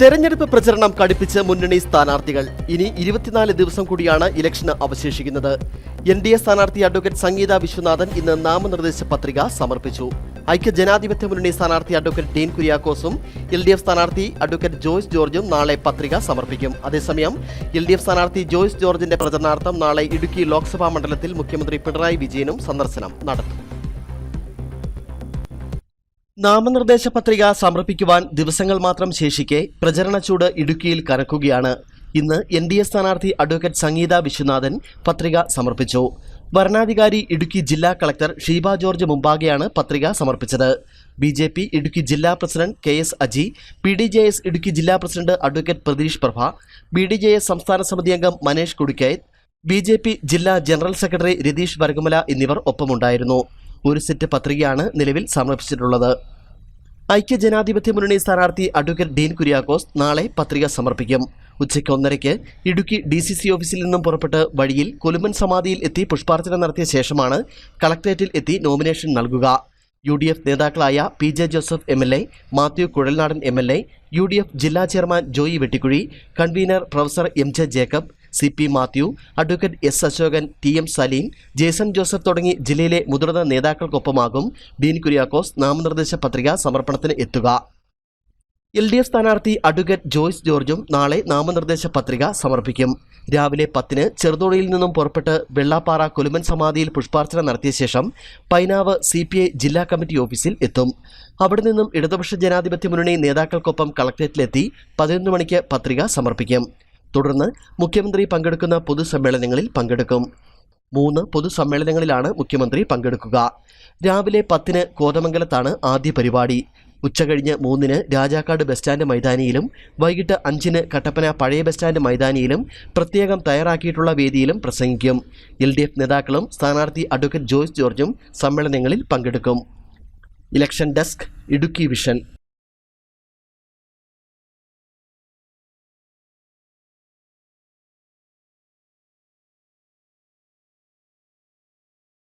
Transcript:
തെരഞ്ഞെടുപ്പ് പ്രചരണം കടുപ്പിച്ച് മുന്നണി സ്ഥാനാർത്ഥികൾ ഇനി ഇരുപത്തിനാല് ദിവസം കൂടിയാണ് ഇലക്ഷന് അവശേഷിക്കുന്നത്. എൻ ഡി എ സ്ഥാനാർത്ഥി അഡ്വക്കേറ്റ് സംഗീത വിശ്വനാഥൻ ഇന്ന് നാമനിർദ്ദേശ പത്രിക സമർപ്പിച്ചു. ഐക്യ ജനാധിപത്യ മുന്നണി സ്ഥാനാർത്ഥി അഡ്വക്കേറ്റ് ഡീൻ കുര്യാക്കോസും എൽ ഡി എഫ് സ്ഥാനാർത്ഥി അഡ്വക്കേറ്റ് ജോയ്സ് ജോർജും നാളെ പത്രിക സമർപ്പിക്കും. അതേസമയം എൽ ഡി എഫ് സ്ഥാനാർത്ഥി ജോയ്സ് ജോർജിന്റെ പ്രചരണാർത്ഥം നാളെ ഇടുക്കി ലോക്സഭാ മണ്ഡലത്തിൽ മുഖ്യമന്ത്രി പിണറായി വിജയനും സന്ദർശനം നടത്തും. നാമനിർദ്ദേശ പത്രിക സമർപ്പിക്കുവാൻ ദിവസങ്ങൾ മാത്രം ശേഷിക്കെ പ്രചരണ ചൂട് ഇടുക്കിയിൽ കനക്കുകയാണ് ഇന്ന് എൻ ഡി എ സ്ഥാനാർത്ഥി അഡ്വക്കേറ്റ് സംഗീത വിശ്വനാഥൻ പത്രിക സമർപ്പിച്ചു. വരണാധികാരി ഇടുക്കി ജില്ലാ കളക്ടർ ഷീബ ജോർജ് മുമ്പാകെയാണ് പത്രിക സമർപ്പിച്ചത്. ബി ജെ പി ഇടുക്കി ജില്ലാ president K S Aji P D J S Idukki ജില്ലാ president advocate Pratheesh Prabha B D J S സംസ്ഥാന സമിതി അംഗം Manesh Kudikkayathu B J P ജില്ലാ ജനറൽ സെക്രട്ടറി രതീഷ് വരകുമല എന്നിവർ ഒപ്പമുണ്ടായിരുന്നു. ഒരു സെറ്റ് പത്രികയാണ് നിലവിൽ സമർപ്പിച്ചിട്ടുള്ളത്. ഐക്യ ജനാധിപത്യ മുന്നണി സ്ഥാനാർത്ഥി അഡ്വക്കേറ്റ് ഡീൻ കുര്യാക്കോസ് നാളെ പത്രിക സമർപ്പിക്കും. ഉച്ചയ്ക്ക് ഒന്നരയ്ക്ക് ഇടുക്കി ഡി സി സി ഓഫീസിൽ നിന്നും പുറപ്പെട്ട് വഴിയിൽ കൊലുമൻ സമാധിയിൽ എത്തി പുഷ്പാർച്ചന നടത്തിയ ശേഷമാണ് കളക്ടറേറ്റിൽ എത്തി നോമിനേഷൻ നൽകുക. യു ഡി എഫ് നേതാക്കളായ P J Joseph M L A Mathew Kuzhalnadan M L A U D F ജില്ലാ chairman Joy Vettikuzhi convener professor M J Jacob C P Mathew advocate S Ashokan T M Saleem Jason Joseph തുടങ്ങി ജില്ലയിലെ മുതിർന്ന നേതാക്കൾക്കൊപ്പമാകും ഡീൻ കുര്യാക്കോസ് നാമനിർദ്ദേശ പത്രിക സമർപ്പണത്തിന് എത്തുക. L D F സ്ഥാനാർത്ഥി advocate Joyce ജോർജും നാളെ നാമനിർദ്ദേശ പത്രിക സമർപ്പിക്കും. രാവിലെ പത്തിന് ചെറുതോണിയിൽ നിന്നും പുറപ്പെട്ട് വെള്ളാപ്പാറ കൊലുമൻ സമാധിയിൽ പുഷ്പാർച്ചന നടത്തിയ ശേഷം പൈനാവ് സി പി ഐ ജില്ലാ കമ്മിറ്റി ഓഫീസിൽ എത്തും. അവിടെ നിന്നും ഇടതുപക്ഷ ജനാധിപത്യ മുന്നണി നേതാക്കൾക്കൊപ്പം കളക്ടറേറ്റിലെത്തി പതിനൊന്ന് മണിക്ക് പത്രിക സമർപ്പിക്കും. തുടർന്ന് മുഖ്യമന്ത്രി പങ്കെടുക്കുന്ന പൊതുസമ്മേളനങ്ങളിൽ പങ്കെടുക്കും. മൂന്ന് പൊതുസമ്മേളനങ്ങളിലാണ് മുഖ്യമന്ത്രി പങ്കെടുക്കുക. രാവിലെ പത്തിന് കോതമംഗലത്താണ് ആദ്യ പരിപാടി. ഉച്ചകഴിഞ്ഞ് മൂന്നിന് രാജാക്കാട് ബസ് സ്റ്റാൻഡ് മൈതാനിയിലും വൈകിട്ട് അഞ്ചിന് കട്ടപ്പന പഴയ ബസ് സ്റ്റാൻഡ് മൈതാനിയിലും പ്രത്യേകം തയ്യാറാക്കിയിട്ടുള്ള വേദിയിലും പ്രസംഗിക്കും. എൽ ഡി എഫ് നേതാക്കളും സ്ഥാനാർത്ഥി അഡ്വക്കേറ്റ് ജോയ്സ് ജോർജും സമ്മേളനങ്ങളിൽ പങ്കെടുക്കും. Election desk Idukki vision.